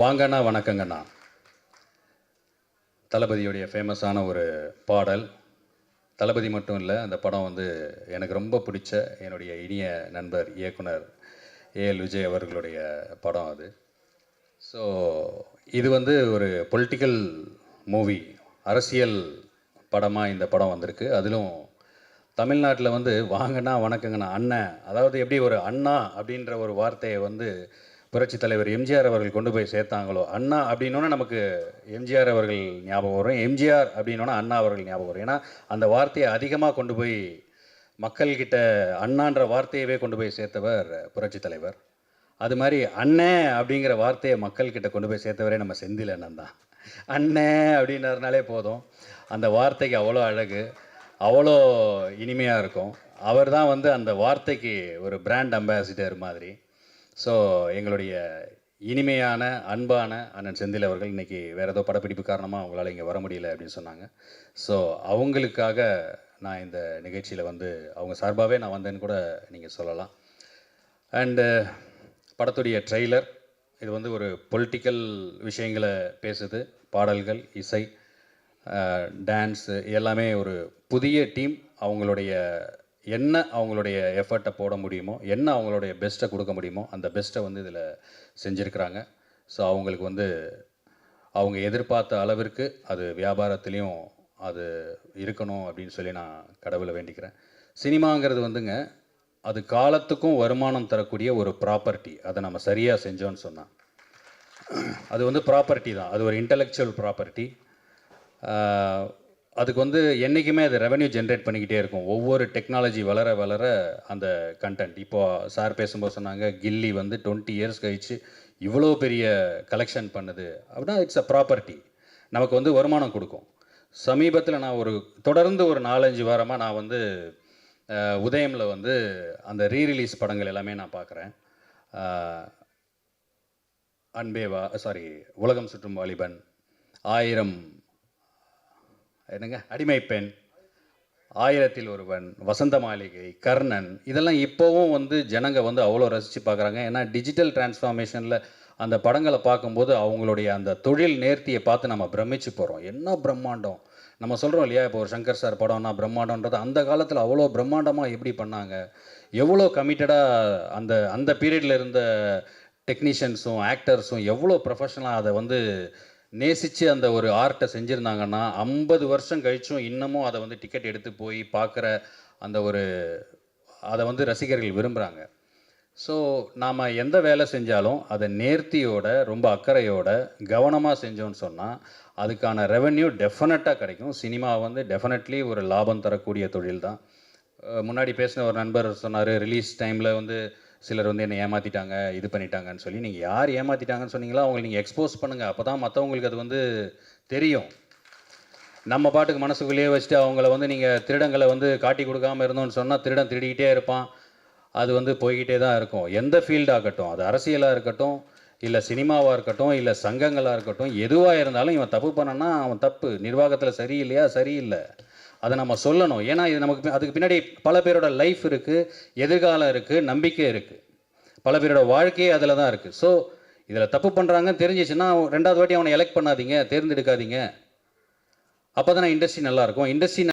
வாங்கண்ணா வணக்கங்கண்ணா. தளபதியுடைய ஃபேமஸான ஒரு பாடல். தளபதி மட்டும் இல்லை அந்த படம் வந்து எனக்கு ரொம்ப பிடிச்ச என்னுடைய இனிய நண்பர் இயக்குனர் ஏஎல் விஜய் அவர்களுடைய படம் அது. ஸோ இது வந்து ஒரு பொலிட்டிக்கல் மூவி அரசியல் படமாக இந்த படம் வந்திருக்கு. அதிலும் தமிழ்நாட்டில் வந்து வாங்கண்ணா வணக்கங்கண்ணா அண்ணன். அதாவது எப்படி ஒரு அண்ணா அப்படின்ற ஒரு வார்த்தையை வந்து புரட்சி தலைவர் எம்ஜிஆர் அவர்கள் கொண்டு போய் சேர்த்தாங்களோ அண்ணா அப்படின்னோன்னா நமக்கு எம்ஜிஆர் அவர்கள் ஞாபகம் வரும். எம்ஜிஆர் அப்படின்னோன்னா அண்ணா அவர்கள் ஞாபகம் வரும். ஏன்னா அந்த வார்த்தையை அதிகமாக கொண்டு போய் மக்கள்கிட்ட அண்ணான்ற வார்த்தையவே கொண்டு போய் சேர்த்தவர் புரட்சி தலைவர். அது மாதிரி அண்ணே அப்படிங்கிற வார்த்தையை மக்கள்கிட்ட கொண்டு போய் சேர்த்தவரே நம்ம செந்தில் அண்ணன் தான். அண்ணே அப்படின்னாருனாலே போதும். அந்த வார்த்தைக்கு அவ்வளோ அழகு அவ்வளோ இனிமையாக இருக்கும். அவர் தான் வந்து அந்த வார்த்தைக்கு ஒரு பிராண்ட் அம்பாசிடர் மாதிரி. ஸோ எங்களுடைய இனிமையான அன்பான அண்ணன் செந்தில் அவர்கள் இன்றைக்கி வேறு ஏதோ படப்பிடிப்பு காரணமாக அவங்களால் இங்கே வர முடியல அப்படின்னு சொன்னாங்க. ஸோ அவங்களுக்காக நான் இந்த நிகழ்ச்சியில் வந்து அவங்க சார்பாகவே நான் வந்தேன்னு கூட நீங்கள் சொல்லலாம். அண்டு படத்துடைய ட்ரெய்லர் இது வந்து ஒரு பொலிட்டிக்கல் விஷயங்களை பேசுது. பாடல்கள் இசை டான்ஸு எல்லாமே ஒரு புதிய டீம் அவங்களுடைய என்ன அவங்களுடைய எஃபர்ட்டை போட முடியுமோ என்ன அவங்களுடைய பெஸ்ட்டை கொடுக்க முடியுமோ அந்த பெஸ்ட்டை வந்து இதில் செஞ்சுருக்கிறாங்க. ஸோ அவங்களுக்கு வந்து அவங்க எதிர்பார்த்த அளவிற்கு அது வியாபாரத்துலேயும் அது இருக்கணும் அப்படின்னு சொல்லி நான் கடவுளை வேண்டிக்கிறேன். சினிமாங்கிறது வந்துங்க அது காலத்துக்கும் வருமானம் தரக்கூடிய ஒரு ப்ராப்பர்ட்டி அதை நம்ம சரியாக செஞ்சோன்னு சொன்னால் அது வந்து ப்ராப்பர்ட்டி தான். அது ஒரு இன்டலெக்சுவல் ப்ராப்பர்ட்டி அதுக்கு வந்து என்றைக்குமே அது ரெவன்யூ ஜென்ரேட் பண்ணிக்கிட்டே இருக்கும். ஒவ்வொரு டெக்னாலஜி வளர வளர அந்த கண்டென்ட் இப்போது சார் பேசும்போது சொன்னாங்க கில்லி வந்து டுவெண்ட்டி இயர்ஸ் கழிச்சு இவ்வளோ பெரிய கலெக்ஷன் பண்ணுது அப்படின்னா இட்ஸ் அ ப்ராப்பர்ட்டி நமக்கு வந்து வருமானம் கொடுக்கும். சமீபத்தில் நான் ஒரு தொடர்ந்து ஒரு நாலஞ்சு வாரமாக நான் வந்து உதயமில் வந்து அந்த ரீரிலீஸ் படங்கள் எல்லாமே நான் பார்க்குறேன் அன்பேவா சாரி உலகம் சுற்றும் வாலிபன் ஆயிரம் என்னங்க? அடிமை பெண் ஆயிரத்தில் ஒருவன் வசந்த மாளிகை கர்ணன் இதெல்லாம் இப்போவும் வந்து ஜனங்க வந்து அவ்வளோ ரசித்து பார்க்குறாங்க. ஏன்னா டிஜிட்டல் டிரான்ஸ்ஃபார்மேஷனில் அந்த படங்களை பார்க்கும்போது அவங்களுடைய அந்த தொழில் நேர்த்தியை பார்த்து நம்ம பிரமிச்சு போகிறோம் என்ன பிரம்மாண்டம்? நம்ம சொல்கிறோம் இல்லையா இப்போ ஒரு சங்கர் சார் படம்னா பிரம்மாண்டன்றது அந்த காலத்தில் அவ்வளோ பிரம்மாண்டமாக எப்படி பண்ணாங்க? எவ்வளோ கமிட்டடாக அந்த அந்த பீரியடில் இருந்த டெக்னீஷியன்ஸும் ஆக்டர்ஸும் எவ்வளோ ப்ரொஃபஷனலாக அதை வந்து நேசித்து அந்த ஒரு ஆர்ட்டை செஞ்சுருந்தாங்கன்னா ஐம்பது வருஷம் கழிச்சும் இன்னமும் அதை வந்து டிக்கெட் எடுத்து போய் பார்க்குற அந்த ஒரு அதை வந்து ரசிகர்கள் விரும்புகிறாங்க ஸோ நாம் எந்த வேலை செஞ்சாலும் அதை நேர்த்தியோட ரொம்ப அக்கறையோட கவனமாக செஞ்சோன்னு சொன்னால் அதுக்கான ரெவென்யூ டெஃபினட்டாக கிடைக்கும். சினிமா வந்து டெஃபினெட்லி ஒரு லாபம் தரக்கூடிய தொழில் தான். முன்னாடி பேசின ஒரு நண்பர் சொன்னார் ரிலீஸ் டைமில் வந்து சிலர் வந்து என்னை ஏமாற்றிட்டாங்க இது பண்ணிட்டாங்கன்னு சொல்லி நீங்கள் யார் ஏமாற்றிட்டாங்கன்னு சொன்னீங்களோ அவங்களை நீங்கள் எக்ஸ்போஸ் பண்ணுங்கள் அப்போ தான் மற்றவங்களுக்கு அது வந்து தெரியும். நம்ம பாட்டுக்கு மனசுக்குள்ளேயே வச்சுட்டு அவங்கள வந்து நீங்கள் திருடங்களை வந்து காட்டி கொடுக்காம இருந்தோம்னு சொன்னால் திருடன் திருடிக்கிட்டே இருப்பான். அது வந்து போய்கிட்டே தான் இருக்கும். எந்த ஃபீல்டாகட்டும் அது அரசியலாக இருக்கட்டும் இல்லை சினிமாவாக இருக்கட்டும் இல்லை சங்கங்களாக இருக்கட்டும் எதுவாக இருந்தாலும் இவன் தப்பு பண்ணனா அவன் தப்பு. நிர்வாகத்தில் சரியில்லையா? சரியில்லை. அதை நம்ம சொல்லணும். ஏன்னா இது நமக்கு அதுக்கு பின்னாடி பல பேரோட லைஃப் இருக்குது எதிர்காலம் இருக்குது நம்பிக்கை இருக்குது பல பேரோட வாழ்க்கையே அதில் தான் இருக்குது ஸோ இதில் தப்பு பண்ணுறாங்கன்னு தெரிஞ்சிச்சுன்னா ரெண்டாவது வாட்டி அவனை எலெக்ட் பண்ணாதீங்க தேர்ந்தெடுக்காதீங்க. அப்போ தான் இண்டஸ்ட்ரி நல்லாயிருக்கும் இண்டஸ்ட்ரி